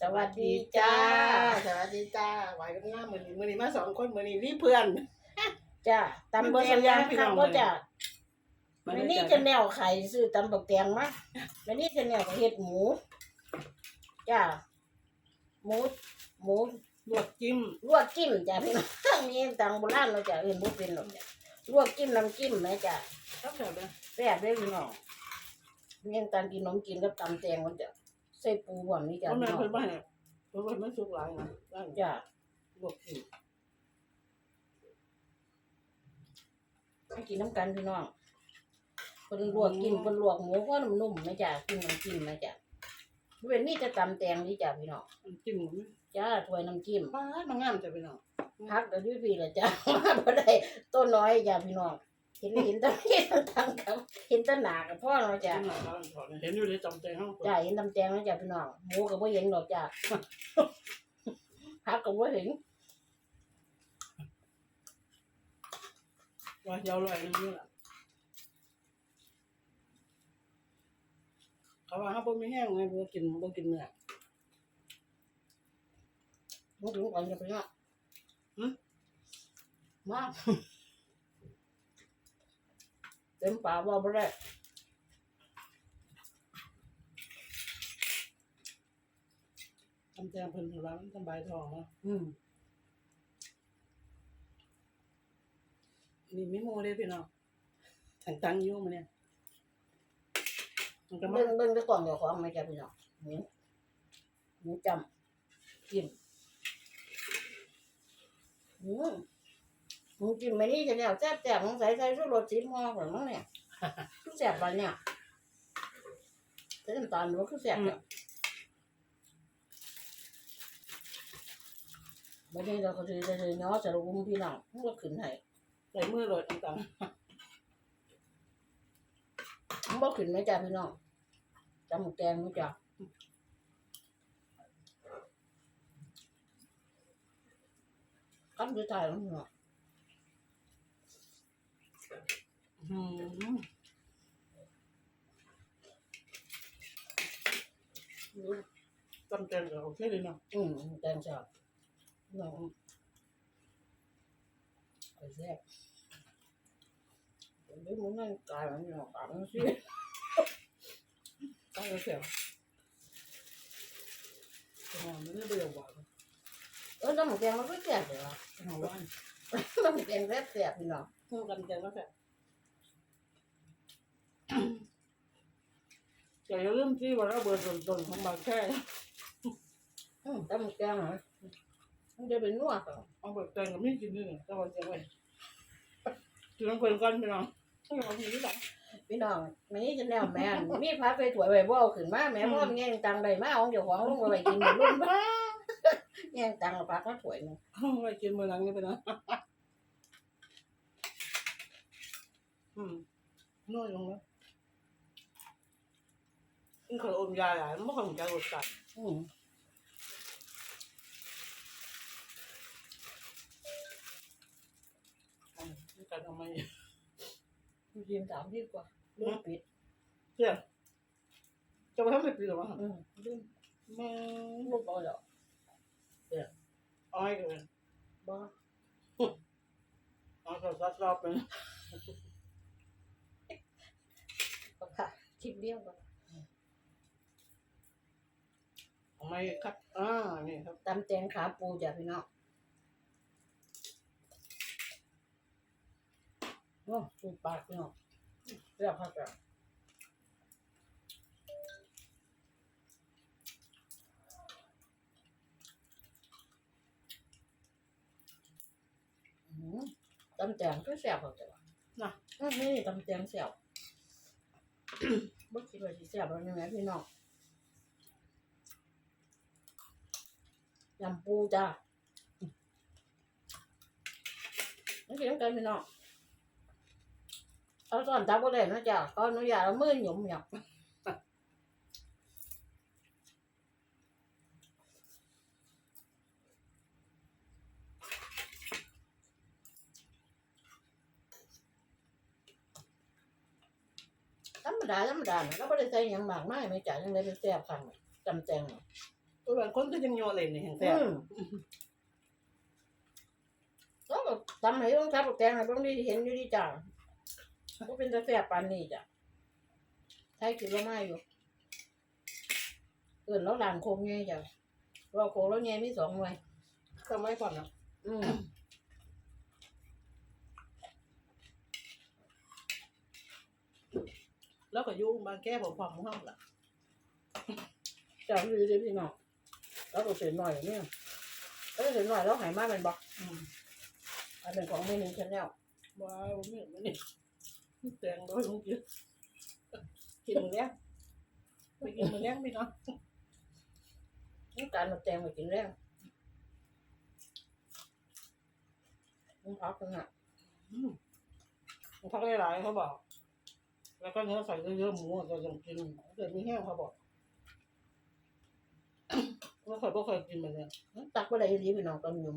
สวัสดีจ้า สวัสดีจ้าไหวกันหน้ามือนี้มือนี้มาสองคนมือนี้นี่เพื่อน จ้าตำบะมันแตสังญญายังพี่น้ค่ะองก็จะมาไม่เลยนี่จ้ะจะแนวไข่ซื้อตำบักแตงมาไม่นี่จะแนวเห็ดหมู จ้า หมู หมูลวกจิ้มลวกจิ้มจ้าพี่น้องนี่ตังโบราณเราจะเอื่นบุเป็นหรอกจ้ะลวกจิ้มน้ำจิ้มไหมจ้าครับแบบนี้แซ่บได้อพี่น้องเมี่ยงตันกินนมกินกับตำแตงมันจะ ใส่ปูบ่อนนี่จ้าเพราะแม่พี่น้อเพื่อนงบ้านเนี่ยเพื่อนบ้านมันสุกหลายนะบ้านจ้าลวกจิ้มให้กินน้ำกันพี่น้องคนลวกกินคนลวกหมูก็นุ่มๆไหมจ้ากินน้ำจิ้มไหมจ้าเว้นนี่จะตำแตงนี่จ้าพี่น้องน้ำจิ้มหมูไหมจ้าถ้วยน้ำจิ้มป้าดมางามจะไปเนาะพักเดี๋ยวพี่พี่ละจ้ามาบ่ได้ต้นน้อยจ้าพี่น้อง เห็นเห็นตั้งเห็นตั้งกับเห็นตั้งหนากับพ่อเนาะจ้าจิ้มหน่อยแล้วถอดเห็นอยู่ในจำใจห้องจ้าเห็นตำแตงแล้วจ้าพี่น้องหมูก็บ่เห็นหรอกจ้าพักก็บ่เห็นว่าเยาวเลยนี่แหละเขาว่าเขาบ่มีแห้งไงบ่กินบ่กินเนื้อหมูถึงก่อนจ้าพี่น้องหึมา เต็มปากว่าบ่ได้ทำแจงเพิ่นถือว่ามันสบายท้องเนาะอืมนี่มีหมูเลยพี่น้องแต่งตังอยู่มาเนี่ยมันก็มาเบิ่งเบิ่งด้วยกล่องเดี๋ยวของไหมจ้าพี่น้องหมูหมูจำกินอืม หมูกินไม่นี่จะแล้วแซ่บแซ่บๆสงสัยใส่ชูรสสีม่วงเหมือนมั้งเนี่ยคือแซ่บปานเนี่ยใส่น้ำตาลหรือว่าคือแซ่บเนี่ยวันนี้เราก็จะจะจะย้อจะรุมพี่น้องมันก็ขึ้นให้ใส่มือเลยต่างมันบ่ขึ้นไหมจ้าพี่น้องจำหมูแกงไหมจ้าคำสุดท้ายแล้วพี่น้อง ๆ อืมจำแจงก็โอเคเลยเนาะอืมแกงชอบน้องไอ้แซ่บเดี๋ยวมันนั่งกลายมันพี่น้องกลายมันสิตั้งแต่เสียวอ๋อไม่ได้เบื่อหวานเออน้ำหมูแกงมันก็แซ่บเลยวะหอมหวานน้ำหมูแกงแซ่บแซ่บพี่น้องเท่ากันแจงก็แซ่บ อย่าลืมที่ว่าเราเบอร์ต้นๆของบางแค่อืมน้ำหมูแกงเหรอมันจะเป็นนัวก่อนเอาแบบแจงกับมีกินด้วยเนี่ยแต่ว่าแจงไว้กินน้ำเพลินกันพี่น้องไม่เอาหนีหรอกพี่น้องมันนี่จะแนวแม่นมีพักไปถวยไว้บ่เอาขึ้นมาแม่พ่อมันแย่งตังค์ได้มาเอาเจ้าของลงไปไว้กินอยู่รุ่นบ้าแย่งตังค์เอาพักมาถวยหนึงเอาไว้กินมื้อหลังนี่ไปนะอืมน้อยลงแล้ว นี่เคยอมยาหลายมันไม่เคยอมยาหดกัดอืมอืมนี่กัดทำไมยิมสามที่กว่าเรื่องปิดเจ้าจะไปทำอะไรปีหรอวะอืมเรื่องแม่ลูกเอาดอกอ้อยกันบ่อ้อยก็ซัดรอบเป็นก็ค่ะคลิปเดียวก็ทำ ไมครับอ่านี่ครับตำแตงขาปูจ้ะพี่น้องโอ้ปูปากพี่น้องเรียกเขาจ้ะอืมตำแตงก็แซ่บเขาจ้ะนะอืมนี่ตำแตงแซ่บบ่คิดว่าสิแซ่บแล้วนี่แหมพี่น้อง ยำปูจ้าไม่กินกันพี่น้องเอาตอนตับก็ได้นะจ๊ะก็อนุญาตเอามือหยุมหยับธรรมดาธรรมดาเนี่ยเราไม่ได้ใส่หยังมากมายไม่จ่ายยังได้ไปแซ่บคันจำแจงเน่ะ ตัวอะไรางคนก็ยังโยนเลยนี่แห่งแซ่อืบมแล้วก็ทำให้ต้องทับแตงให้ต้องได้เห็นอยู่ดีจ้ะก็เป็นตะแสบปานนี้จ้ะใช้กินแล้วไม่อยู่เอื่นแล้วหลานโคงไงจ้ะว่าโคงแล้วไงมีสองหน่วยก็ไม่ก่อนนะอืมแล้วก็อยุ่งบางแก้ผมความห้องล่ะ จ้ะพี่ดีพี่น้อง แล้วก็เสียหน่อยเนี่ยแล้วเสียหน่อยแล้วหายมากเป็นบอกอันเป็นของเมนูชาแนลว้าวไม่ไม่นี่แตงด้วยมึงกินกินหมดแล้วไปกินมาแล้วพี่น้องน้ำตาลมาแตงมากินแล้วมึงพักกันอะอืมมันพักหลายเขาบอก แล้วก็เนื้อใส่เยอะๆหมูจะยังกินเกิดมีแห้งเขาบอก แล้วเคยก็เคยกินมาเนี่ยตักไปได้ดีพี่น้องตอนหยุ่ม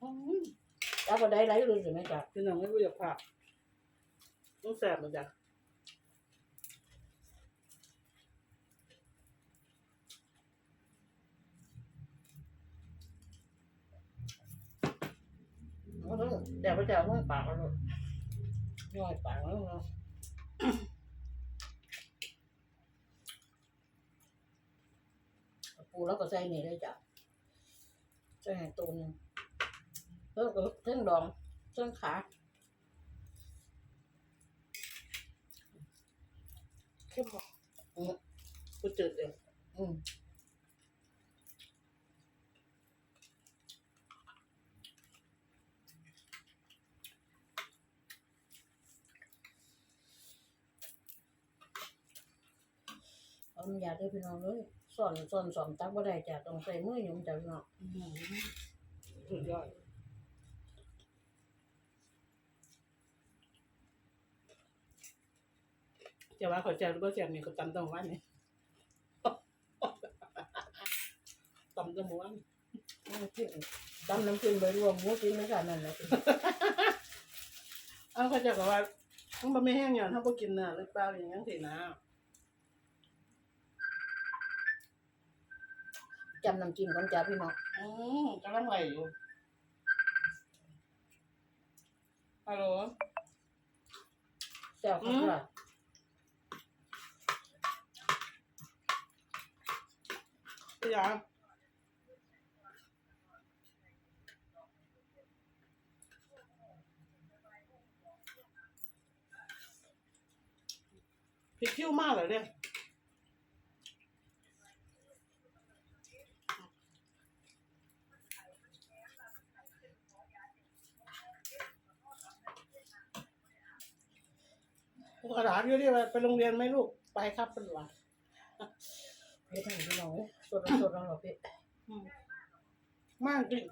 อืมตักไปได้ไรเลยสิแม่จ๊ะพี่น้องไม่รู้จักผักต้องแสบมันจ้ะเขาต้องเดี๋ยวไปเจอห้องปากแล้วลูกย่อยปากแล้วเนาะ ปูแล้วก็ใส่นี่เลยจ้ะใส่ให้ตัวหนึงเพิ่มเออเพิ่งดองเพิ่งขาเข้มพออืมกูจืดเองอืมเอามันยาด้วยพี่น้องเลย สอนสอนสอนตักบ่ได้จ้ะต้องใส่มือหยุ่มจ้ะพี่น้องอื้อหือสุดยอดจะว่าเขาแจวหรือว่าแจวนี่ก็ตำตำวันนี่ตำตำวันน้ำจิ้มตำน้ำจิ้มไปรวมหมูกินไม่กันนั่นแหละสิเอาเขาจะบอกว่ามันไม่แห้งอย่างถ้าพวกกินน่ะหรือเปล่าอย่างนั้นสินะ จำน้ำจิ้มก่อนจ้ะพี่น้องอืมกำลังไหลอยู่ฮัลโหลแซ่บอืคักมล่ะ พี่ยาพริกคิ้วมากเลยเนี่ย กระดาษเรียกว่าไปโรงเรียนไหมลูกไปครับเป็นหวัเฮ็ดให้พี่น้องเลยสดสดๆแล้วเหรอพี่มากจริง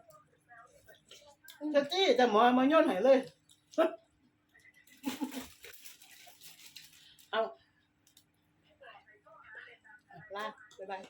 จะจี้จะหมอมาโย่นใหายเลย เอาลาบ๊ายบาย